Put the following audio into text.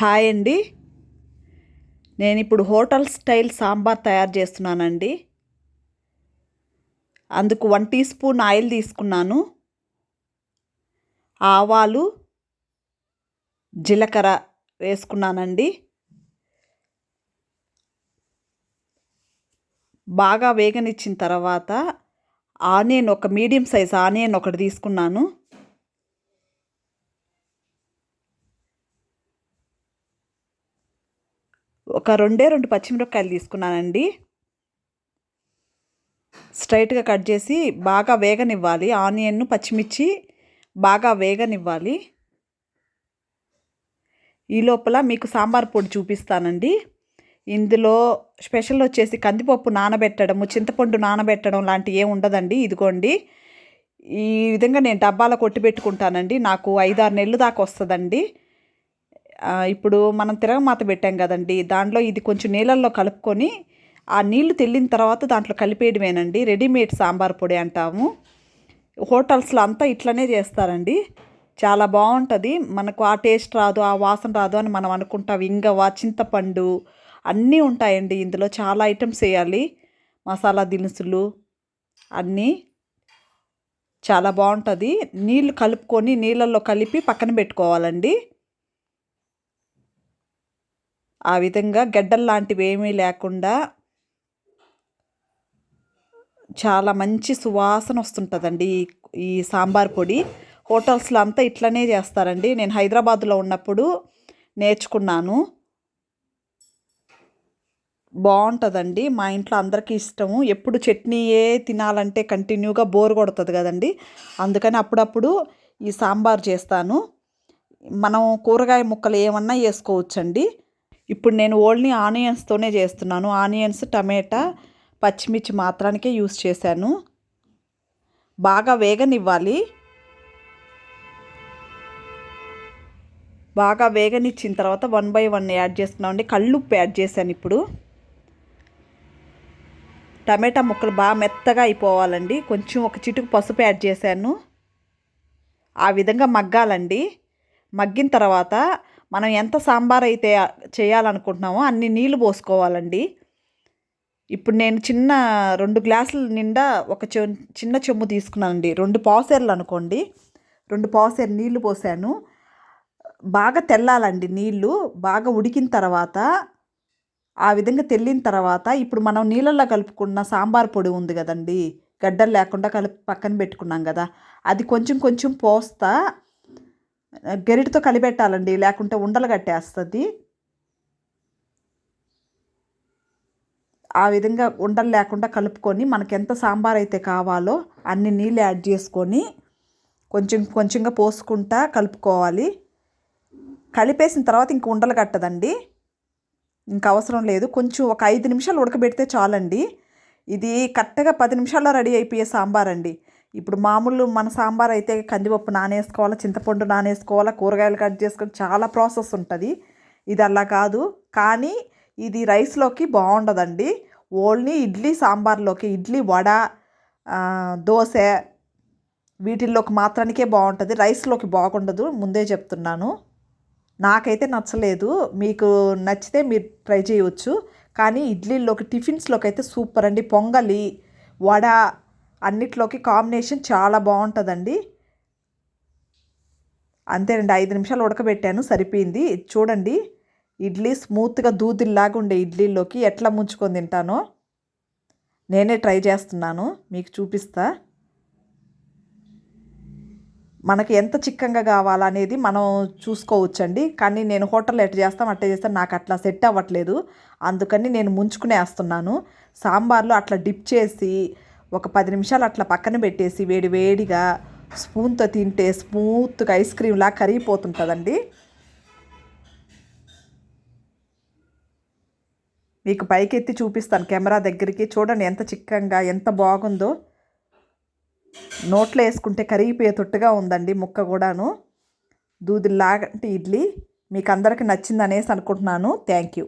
Hi అండి. నేను ఇప్పుడు హోటల్ స్టైల్ సాంబార్ తయారు చేస్తున్నానండి. అందుకు వన్ టీ స్పూన్ ఆయిల్ తీసుకున్నాను. ఆవాలు జీలకర్ర వేసుకున్నానండి. బాగా వేగనిచ్చిన తర్వాత ఆనియన్ ఒక మీడియం సైజ్ ఆనియన్ ఒకటి తీసుకున్నాను. ఒక రెండే రెండు పచ్చిమిరపకాయలు తీసుకున్నానండి. స్ట్రైట్గా కట్ చేసి బాగా వేగనివ్వాలి. ఆనియన్ పచ్చిమిర్చి బాగా వేగనివ్వాలి. ఈ లోపల మీకు సాంబార్ పొడి చూపిస్తానండి. ఇందులో స్పెషల్ వచ్చేసి కందిపప్పు నానబెట్టడము చింతపండు నానబెట్టడం లాంటివి ఏమి ఉండదండి. ఇదిగోండి. ఈ విధంగా నేను డబ్బాలో కొట్టి పెట్టుకుంటానండి. నాకు ఐదారు నెలలు దాకా వస్తుందండి. ఇప్పుడు మనం తిరగమాత పెట్టాం కదండి దాంట్లో ఇది కొంచెం నీళ్ళల్లో కలుపుకొని ఆ నీళ్ళు తెల్లిన తర్వాత దాంట్లో కలిపేయడమేనండి. రెడీమేడ్ సాంబార్ పొడి అంటాము. హోటల్స్లో అంతా ఇట్లనే చేస్తారండి. చాలా బాగుంటుంది. మనకు ఆ టేస్ట్ రాదు ఆ వాసన రాదు అని మనం అనుకుంటాం. ఇంగవ చింతపండు అన్నీ ఉంటాయండి ఇందులో. చాలా ఐటమ్స్ వేయాలి. మసాలా దినుసులు అన్నీ చాలా బాగుంటుంది. నీళ్ళు కలుపుకొని నీళ్ళల్లో కలిపి పక్కన పెట్టుకోవాలండి. ఆ విధంగా గడ్డల్లాంటివేమీ ఏమీ లేకుండా చాలా మంచి సువాసన వస్తుంటుందండి ఈ సాంబార్ పొడి. హోటల్స్లో అంతా ఇట్లనే చేస్తారండి. నేను హైదరాబాద్లో ఉన్నప్పుడు నేర్చుకున్నాను. బాగుంటుందండి. మా ఇంట్లో అందరికీ ఇష్టము. ఎప్పుడు చట్నీయే తినాలంటే కంటిన్యూగా బోర్ కొడుతుంది కదండి. అందుకని అప్పుడప్పుడు ఈ సాంబార్ చేస్తాను. మనం కూరగాయ ముక్కలు ఏమన్నా వేసుకోవచ్చండి. ఇప్పుడు నేను ఓన్లీ ఆనియన్స్తోనే చేస్తున్నాను. ఆనియన్స్ టమాటా పచ్చిమిర్చి మాత్రానికే యూస్ చేశాను. బాగా వేగనివ్వాలి. బాగా వేగనిచ్చిన తర్వాత వన్ బై వన్ యాడ్ చేస్తున్నామండి కళ్ళుప్పు యాడ్ చేశాను ఇప్పుడు. టమాటా ముక్కలు బాగా మెత్తగా అయిపోవాలండి. కొంచెం ఒక చిటుకు పసుపు యాడ్ చేశాను. ఆ విధంగా మగ్గాలండి. మగ్గిన తర్వాత మనం ఎంత సాంబార్ అయితే చేయాలనుకుంటున్నామో అన్ని నీళ్ళు పోసుకోవాలండి. ఇప్పుడు నేను చిన్న రెండు గ్లాసుల నిండా ఒక చె చిన్న చెమ్ము తీసుకున్నానండి. రెండు పావుసేర్లు అనుకోండి. రెండు పావుసేరు నీళ్ళు పోసాను. బాగా తెల్లాలండి నీళ్ళు బాగా ఉడికిన తర్వాత ఆ విధంగా తెల్లిన తర్వాత ఇప్పుడు మనం నీళ్ళల్లో కలుపుకున్న సాంబార్ పొడి ఉంది కదండి. గడ్డలు లేకుండా కలిపి పక్కన పెట్టుకున్నాం కదా. అది కొంచెం కొంచెం పోస్తా గరిటతో కలిపెట్టాలండి లేకుంటే ఉండలు కట్టేస్తుంది. ఆ విధంగా ఉండలు లేకుండా కలుపుకొని మనకి ఎంత సాంబార్ అయితే కావాలో అన్ని నీళ్ళు యాడ్ చేసుకొని కొంచెం కొంచెంగా పోసుకుంటా కలుపుకోవాలి. కలిపేసిన తర్వాత ఇంక ఉండలు కట్టదండి. ఇంక అవసరం లేదు. కొంచెం ఒక ఐదు నిమిషాలు ఉడకబెడితే చాలండి. ఇది కరెక్ట్గా పది నిమిషాల్లో రెడీ అయిపోయే సాంబార్ అండి ఇప్పుడు మామూలు మన సాంబార్ అయితే కందిపప్పు నానేసుకోవాలా చింతపండు నానేసుకోవాలా కూరగాయలు కట్ చేసుకొని చాలా ప్రాసెస్ ఉంటుంది. ఇది అలా కాదు. కానీ ఇది రైస్లోకి బాగుండదండి. ఓన్లీ ఇడ్లీ సాంబార్లోకి ఇడ్లీ వడ దోశ వీటిల్లోకి మాత్రానికే బాగుంటుంది. రైస్లోకి బాగుండదు. ముందే చెప్తున్నాను. నాకైతే నచ్చలేదు. మీకు నచ్చితే మీరు ట్రై చేయవచ్చు కానీ ఇడ్లీలోకి టిఫిన్స్లోకి అయితే సూపర్ అండి. పొంగలి వడ అన్నిట్లోకి కాంబినేషన్ చాలా బాగుంటుందండి. అంతేనండి ఐదు నిమిషాలు ఉడకబెట్టాను సరిపోయింది. చూడండి ఇడ్లీ స్మూత్గా దూదిల్లాగా ఉండే ఇడ్లీలోకి ఎట్లా ముంచుకొని తింటానో నేనే ట్రై చేస్తున్నాను మీకు చూపిస్తా. మనకి ఎంత చిక్కంగా కావాలనేది మనం చూసుకోవచ్చండి కానీ నేను హోటల్లో ఎట్లా చేస్తాం అట్టే చేస్తాను నాకు అట్లా సెట్ అవ్వట్లేదు. అందుకని నేను ముంచుకునే వేస్తున్నాను సాంబార్లో అట్లా డిప్ చేసి ఒక పది నిమిషాలు అట్లా పక్కన పెట్టేసి వేడి వేడిగా స్పూన్తో తింటే స్మూత్గా ఐస్ క్రీమ్లా కరిగిపోతుంటుందండి. మీకు పైకెత్తి చూపిస్తాను కెమెరా దగ్గరికి. చూడండి ఎంత చిక్కంగా ఎంత బాగుందో. నోట్లో వేసుకుంటే కరిగిపోయేటట్టుగా ఉందండి ముక్క కూడాను. దూదిలాంటి ఇడ్లీ. మీకు అందరికీ నచ్చిందనేసి అనుకుంటున్నాను. Thank you.